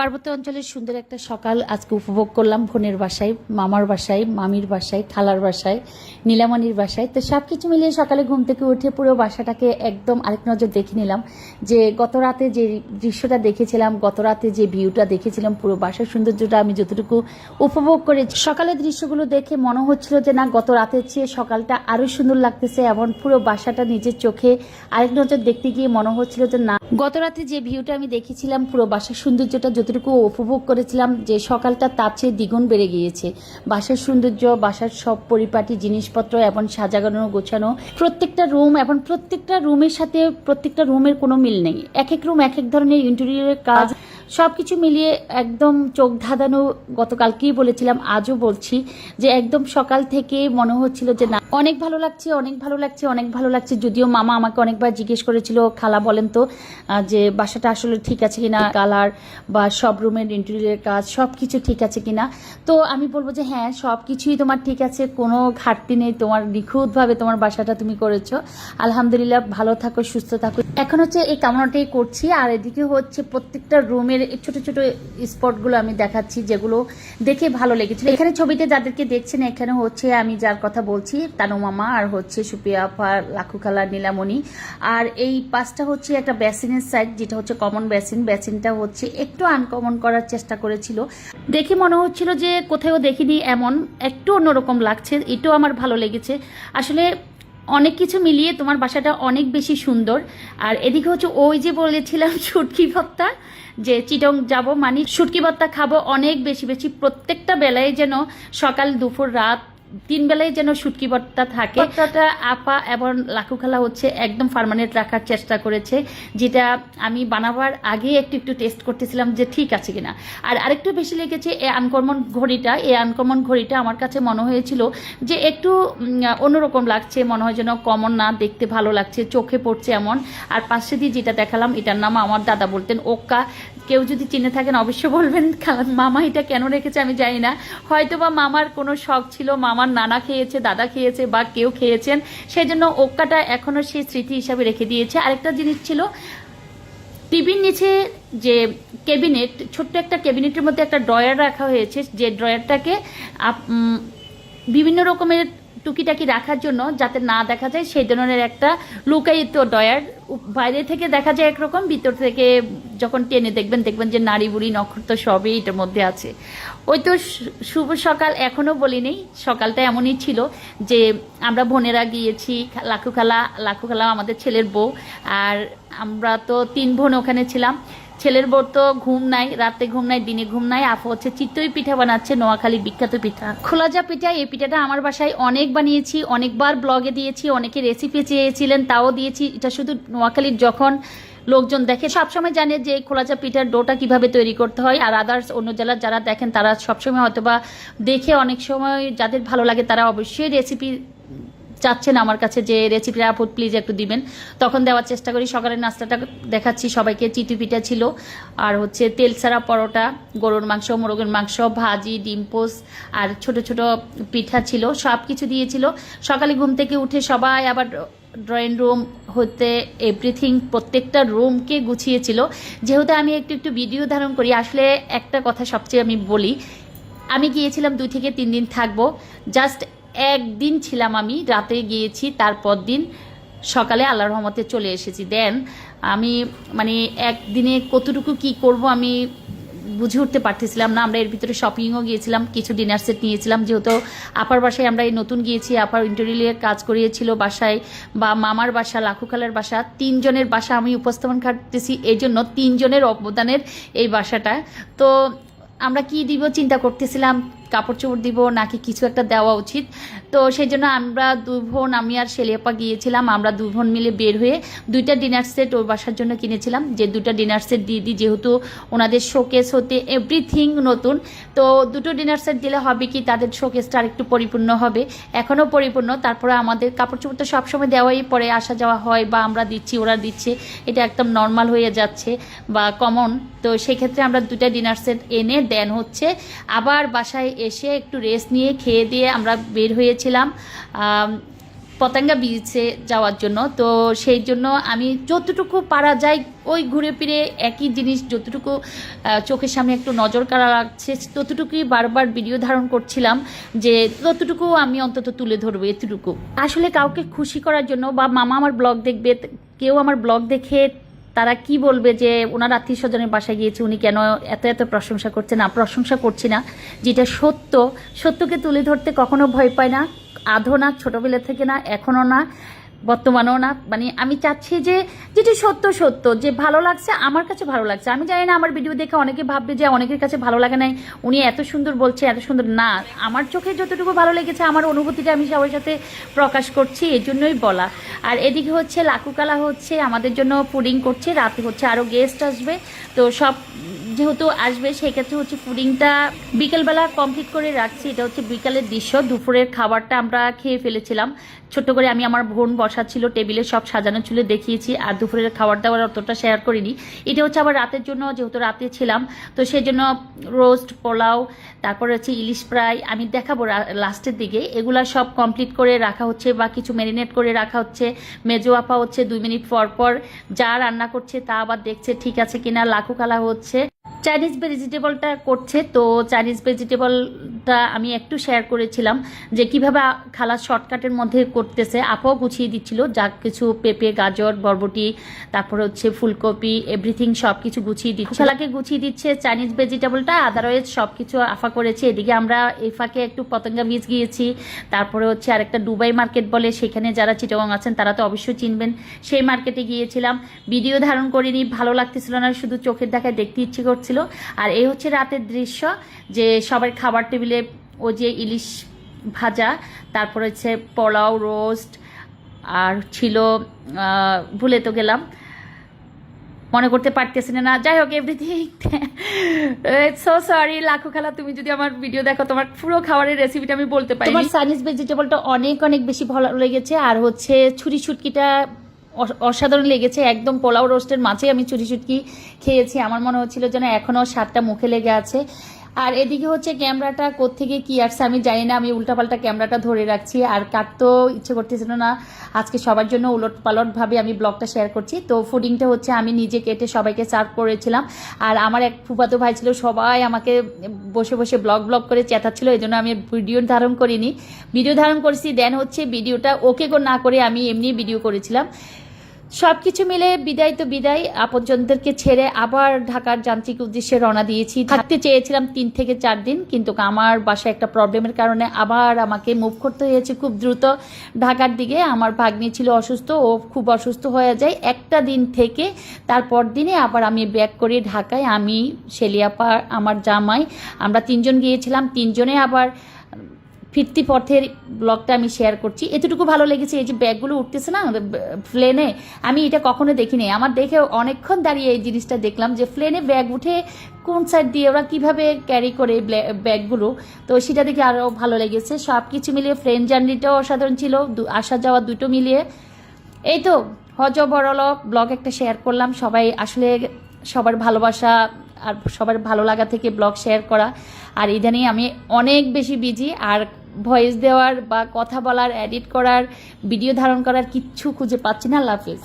পার্বত্য অঞ্চলের সুন্দর একটা সকাল আজকে উপভোগ করলাম বোনের বাসায়, মামার বাসায়, মামির বাসায়, খালার বাসায়, নীলামণির বাসায়। তো সব কিছু মিলিয়ে সকালে ঘুম থেকে উঠে পুরো বাসাটাকে একদম আরেক নজর দেখে নিলাম যে গত রাতে যে দৃশ্যটা দেখেছিলাম, গত রাতে যে ভিউটা দেখেছিলাম, পুরো বাসার সৌন্দর্যটা আমি যতটুকু উপভোগ করে সকালের দৃশ্যগুলো দেখে মনে হচ্ছিল যে না, গত রাতের চেয়ে সকালটা আরও সুন্দর লাগতেছে এবং পুরো বাসাটা নিজের চোখে আরেক নজর দেখতে গিয়ে মনে হচ্ছিল যে না, গত রাতে যে ভিউটা আমি দেখেছিলাম, পুরো বাসার সৌন্দর্যটা যতটুকু উপভোগ করেছিলাম যে সকালটা তার চেয়ে দ্বিগুণ বেড়ে গিয়েছে। বাসার সৌন্দর্য, বাসার সব পরিপাটি জিনিসপত্র এবং সাজাগানো, গোছানো, প্রত্যেকটা রুম এবং প্রত্যেকটা রুমের সাথে প্রত্যেকটা রুমের কোনো মিল নেই। এক এক রুম এক এক ধরনের ইন্টেরিয়রের কাজ। সবকিছু মিলিয়ে একদম চোখ ধাঁধানো গতকালকেই বলেছিলাম, আজও বলছি যে একদম সকাল থেকে মনে হচ্ছিল যে না, অনেক ভালো লাগছে, অনেক ভালো লাগছে, অনেক ভালো লাগছে। যদিও মামা আমাকে অনেকবার জিজ্ঞেস করেছিল, খালা বলেন তো যে বাসাটা আসলে ঠিক আছে কিনা, কালার বা সব রুমের ইন্টেরিয়রের কাজ সব কিছু ঠিক আছে কিনা। তো আমি বলব যে হ্যাঁ সব কিছুই তোমার ঠিক আছে, কোনো ঘাটতি নেই, তোমার নিখুঁতভাবে তোমার বাসাটা তুমি করেছ। আলহামদুলিল্লাহ, ভালো থাকো, সুস্থ থাকো। এখন হচ্ছে এই কামনাটাই করছি, আর এদিকে হচ্ছে প্রত্যেকটা রুমের ছোট ছোট স্পটগুলো আমি দেখাচ্ছি, যেগুলো দেখে ভালো লেগেছিল। এখানে ছবিতে যাদেরকে দেখছেন, এখানে হচ্ছে আমি যার কথা বলছি, তানু মামা, আর হচ্ছে সুপিয়া আপা লাখু খালা, নীলামণি। আর এই পাঁচটা হচ্ছে একটা বেসিনের সাইড যেটা হচ্ছে কমন বেসিন বেসিনটা হচ্ছে একটু আনকমন করার চেষ্টা করেছিল। দেখে মনে হচ্ছিল যে কোথাও দেখিনি এমন, একটু অন্যরকম লাগছে, এটাও আমার ভালো লেগেছে। আসলে অনেক কিছু মিলিয়ে তোমার বাসাটা অনেক বেশি সুন্দর। আর এদিকে হচ্ছে ওই যে বলেছিলাম শুটকি ভত্তা যে চিটং যাব মানে শুটকি ভত্তা খাব অনেক বেশি বেশি। প্রত্যেকটা বেলায় যেন সকাল দুপুর রাত তিন বেলায় যেন শুটকি ভর্তা থাকে। ভর্তাটা আপা এবং লাখু খালা হচ্ছে একদম পার্মানেন্ট রাখার চেষ্টা করেছে যেটা আমি বানাবার আগে একটু একটু টেস্ট করতেছিলাম যে ঠিক আছে কিনা। আর আরেকটু বেশি লেগেছে এই আনকমন ঘড়িটা এই আনকমন ঘড়িটা আমার কাছে মনে হয়েছিল যে একটু অন্যরকম লাগছে মনে হয় যেন কমন না দেখতে ভালো লাগছে চোখে পড়ছে এমন। আর পাশে দিয়ে যেটা দেখালাম এটার নাম আমার দাদা বলতেন ওক্কা। কেউ যদি চিনে থাকেন অবশ্যই বলবেন মামা এটা কেন রেখেছে আমি জানি না। হয়তো বা মামার কোনো শখ ছিল, মামার নানা খেয়েছে, দাদা খেয়েছে বা কেউ খেয়েছেন সেই জন্য ওক্কাটা এখনও সেই স্মৃতি হিসাবে রেখে দিয়েছে। আরেকটা জিনিস ছিল, টিভির নিচে যে ক্যাবিনেট, ছোট্ট একটা ক্যাবিনেটের মধ্যে একটা ড্রয়ার রাখা হয়েছে, যে ড্রয়ারটাকে বিভিন্ন রকমের টুকিটাকি রাখার জন্য যাতে না দেখা যায়, সেই ধরনের একটা লুকায়িত ডয়ার বাইরে থেকে দেখা যায় একরকম, ভিতর থেকে যখন টেনে দেখবেন দেখবেন যে নারী বুড়ি, নক্ষত্র সবই এটার মধ্যে আছে। ওই তো শুভ সকাল এখনও বলিনি, সকালটা এমনই ছিল যে আমরা বোনেরা গিয়েছি লাখু খালা লাখু খালা আমাদের ছেলের বউ, আর আমরা তো তিন বোন ওখানে ছিলাম। ছেলের বোর তো ঘুম নাই, রাতে ঘুম নাই, দিনে ঘুম নাই আপু হচ্ছে চিতই পিঠা বানাচ্ছে নোয়াখালীর বিখ্যাত পিঠা। খোলাজা পিঠা, এই পিঠাটা আমার বাসায় অনেক বানিয়েছি, অনেকবার ব্লগে দিয়েছি, অনেকে রেসিপি চেয়েছিলেন, তাও দিয়েছি। এটা শুধু নোয়াখালীর যখন লোকজন দেখে, সবসময় জানে যে এই খোলাচা পিঠার ডোটা কীভাবে তৈরি করতে হয়, আর আদার্স অন্য জেলার যারা দেখেন, তারা সবসময় হয়তোবা দেখে অনেক সময় যাদের ভালো লাগে, তারা অবশ্যই রেসিপি চাচ্ছেন আমার কাছে যে রেসিপিটা আপু প্লিজ একটু দিবেন। তখন দেওয়ার চেষ্টা করি, সকালের নাস্তাটা দেখাচ্ছি সবাইকে চিটি পিঠা ছিল। আর হচ্ছে তেল ছাড়া পরোটা, গরুর মাংস, মোরগের মাংস, ভাজি, ডিম পোস, আর ছোট ছোট পিঠা ছিল সব কিছু দিয়েছিল। সকালে ঘুম থেকে উঠে সবাই আবার ড্রয়িং রুম হতে এভরিথিং প্রত্যেকটা রুমকে গুছিয়েছিল। যেহেতু আমি একটু একটু ভিডিও ধারণ করি, আসলে একটা কথা সবচেয়ে আমি বলি, আমি গিয়েছিলাম দুই থেকে তিন দিন থাকব জাস্ট একদিন ছিলাম আমি, রাতে গিয়েছি, তারপর দিন সকালে আল্লাহর রহমতে চলে এসেছি। দেন আমি মানে একদিনে কতটুকু কি করব আমি বুঝে উঠতে পারতেছিলাম না। আমরা এর ভিতরে শপিংও গিয়েছিলাম, কিছু ডিনার সেট নিয়েছিলাম। যেহেতু আপার বাসায় আমরা এই নতুন গিয়েছি, আপার ইন্টারভিউয়ের কাজ করিয়েছিল বাসায়, বা মামার বাসা, লাখু খালার বাসা, তিনজনের বাসা আমি উপস্থাপন করতেছি। এই জন্য তিনজনের অবদানের এই বাসাটা। তো আমরা কি দিব চিন্তা করতেছিলাম কাপড় চোপড় দিব, নাকি কিছু একটা দেওয়া উচিত। তো সেই জন্য আমরা দুই বোন, আমি আর শেলিয়াপা গিয়েছিলাম। আমরা দুই বোন মিলে বের হয়ে দুইটা ডিনার সেট ওর বাসার জন্য কিনেছিলাম। যে দুটো ডিনার সেট দিয়ে দিই, যেহেতু ওনাদের শোকেস হতে এভরিথিং নতুন। তো দুটো ডিনার সেট দিলে হবে কি, তাদের শোকেসটা আরেকটু পরিপূর্ণ হবে। এখনও পরিপূর্ণ, তারপরে আমাদের কাপড় চোপড় তো সবসময় দেওয়াই পরে আসা যাওয়া হয় বা আমরা দিচ্ছি, ওরা দিচ্ছে। এটা একদম নর্মাল হয়ে যাচ্ছে বা কমন তো সেক্ষেত্রে আমরা দুটা ডিনার সেট এনে দেন হচ্ছে। আবার বাসায় এসে একটু রেস্ট নিয়ে খেয়ে দিয়ে আমরা বের হয়েছিলাম পতেঙ্গা বিচে যাওয়ার জন্য। তো সেই জন্য আমি যতটুকু পারা যায় ওই ঘুরে ফিরে একই জিনিস যতটুকু চোখের সামনে একটু নজর কাড়া লাগছে, ততটুকুই বারবার ভিডিও ধারণ করছিলাম যে ততটুকু আমি অন্তত তুলে ধরবো এতটুকু। আসলে কাউকে খুশি করার জন্য বা মামা আমার ব্লগ দেখবে, কেউ আমার ব্লগ দেখে তারা কি বলবে যে ওনার আত্মীয় স্বজনের বাসায় গিয়েছে, উনি কেন এত এত প্রশংসা করছে? না, প্রশংসা করছি না, যেটা সত্য। সত্যকে তুলে ধরতে কখনো ভয় পায় না। আধো না, ছোটবেলা থেকে না এখনও না। বর্তমানেও না মানে আমি চাচ্ছি যে যেটি সত্য সত্য, যে ভালো লাগছে আমার কাছে ভালো লাগছে। আমি জানি না আমার ভিডিও দেখে অনেকে ভাববে যে অনেকের কাছে ভালো লাগে নাই, উনি এত সুন্দর বলছে, এত সুন্দর। না, আমার চোখে যতটুকু ভালো লেগেছে, আমার অনুভূতিটা আমি সবার সাথে প্রকাশ করছি, এই জন্যই বলা। আর এদিকে হচ্ছে লাকুকালা হচ্ছে, আমাদের জন্য পুডিং করছে, রাতে হচ্ছে আরও গেস্ট আসবে। তো সব যেহেতু আসবে, সেক্ষেত্রে হচ্ছে পুডিংটা বিকেলবেলা কমপ্লিট করে রাখছি। এটা হচ্ছে বিকালের দৃশ্য, দুপুরের খাবারটা আমরা খেয়ে ফেলেছিলাম। ছোট্ট করে আমি আমার বোন বসা ছিল, টেবিলে সব সাজানো ছিল, দেখিয়েছি, আর দুপুরের খাবার দাবার অতটা শেয়ার করিনি। এটা হচ্ছে আবার রাতের জন্য, যেহেতু রাতে ছিলাম, তো সেই জন্য রোস্ট পোলাও, তারপরে হচ্ছে ইলিশ ফ্রাই, আমি দেখাবো লাস্টের দিকে। এগুলা সব কমপ্লিট করে রাখা হচ্ছে বা কিছু ম্যারিনেট করে রাখা হচ্ছে। মেজো আপা হচ্ছে দুই মিনিট পর পর যা রান্না করছে তা আবার দেখছে ঠিক আছে কিনা লাখু কালা হচ্ছে। চাইনিজ ভেজিটেবলটা করছে, তো চাইনিজ ভেজিটেবলটা আমি একটু শেয়ার করেছিলাম যে কীভাবে খালা শর্টকাটের মধ্যে করতেছে। আপাও গুছিয়ে দিচ্ছিল যা কিছু পেঁপে, গাজর, বরবটি, তারপরে হচ্ছে ফুলকপি এভরিথিং সব কিছু গুছিয়ে দিচ্ছে। খালাকে গুছিয়ে দিচ্ছে চাইনিজ ভেজিটেবলটা আদারওয়াইজ সব কিছু আফা করেছে। এদিকে আমরা এই ফাঁকে একটু পতঙ্গা বীজ গিয়েছি, তারপরে হচ্ছে আরেকটা দুবাই মার্কেট বলে, সেখানে যারা চিটগং আছেন তারা তো অবশ্যই চিনবেন, সেই মার্কেটে গিয়েছিলাম। ভিডিও ধারণ করিনি, ভালো লাগতেছিল না, শুধু চোখের দেখায় দেখতে ইচ্ছে করছিল। আর এই হচ্ছে রাতের দৃশ্য, যে সবার খাবার টেবিলে ও যে ইলিশ ভাজা, তারপর হচ্ছে পোলাও রোস্ট, আর ছিল ভুলে তো গেলাম। মনে করতে পারতেছি না। যাই হোক এভরিথিং সো সরি লাখো খেলা, তুমি যদি আমার ভিডিও দেখো, তোমার পুরো খাবারের রেসিপিটা আমি বলতে পারি তোমার চাইনিজ ভেজিটেবলটা অনেক অনেক বেশি ভালো লেগেছে, আর হচ্ছে ছুরি ছুটকিটা অসাধারণ লেগেছে। একদম পোলাও রোস্টের মাঝে আমি চুরি চুটকি খেয়েছি। আমার মনে হচ্ছিল যেন এখনও স্বাদটা মুখে লেগে আছে। আর এদিকে হচ্ছে ক্যামেরাটা কোত্থেকে কি আসছে আমি জানি না, আমি উল্টাপাল্টা ক্যামেরাটা ধরে রাখছি। আর কাটতেও ইচ্ছে করতেছিল না। আজকে সবার জন্য উলট পালটভাবে আমি ব্লগটা শেয়ার করছি। তো ফুডিংটা হচ্ছে আমি নিজে কেটে সবাইকে সার্ভ করেছিলাম। আর আমার এক ফুফাতো ভাই ছিল, সবাই আমাকে বসে বসে ব্লগ ব্লগ করে চেতাচ্ছিল এই জন্য আমি ভিডিও ধারণ করিনি। ভিডিও ধারণ করেছি দেন হচ্ছে ভিডিওটা ওকে না করে আমি এমনি ভিডিও করেছিলাম। সব কিছু মিলে বিদায় তো বিদায়, আপনজনদেরকে ছেড়ে আবার ঢাকার যান্ত্রিক উদ্দেশ্যে রওনা দিয়েছি। থাকতে চেয়েছিলাম তিন থেকে চার দিন, কিন্তু আমার বাসায় একটা প্রবলেমের কারণে আবার আমাকে মুভ করতে হয়েছে খুব দ্রুত। ঢাকার দিকে আমার ভাগ্নি ছিল অসুস্থ, ও খুব অসুস্থ হয়ে যায়। একটা দিন থেকে তারপর দিনে আবার আমি ব্যাক করি ঢাকায়। আমি, শেলিয়াপা, আমার জামাই, আমরা তিনজন গিয়েছিলাম। তিনজনে আবার ফিরতি পথের ব্লগটা আমি শেয়ার করছি। এতটুকু ভালো লেগেছে, এই যে ব্যাগগুলো উঠতেছে না প্লেনে আমি এটা কখনো দেখিনি। আমার দেখে অনেকক্ষণ দাঁড়িয়ে এই জিনিসটা দেখলাম যে প্লেনে ব্যাগ উঠে কোন সাইড দিয়ে ওরা কীভাবে ক্যারি করে ব্যাগগুলো। তো সেটা দেখে আরও ভালো লেগেছে। সব কিছু মিলিয়ে ফ্রেন্ড জার্নিটাও অসাধারণ ছিল। আসা যাওয়া দুটো মিলিয়ে। এই তো হজ বড়ল ব্লগ একটা শেয়ার করলাম। সবাই আসলে সবার ভালোবাসা আর সবার ভালো লাগা থেকে ব্লগ শেয়ার করা। আর ইদানিং আমি অনেক বেশি বিজি আর ভয়েস দেওয়ার বা কথা বলার এডিট করার ভিডিও ধারণ করার কিচ্ছু খুঁজে পাচ্ছি না। আল্লাহ হাফেজ।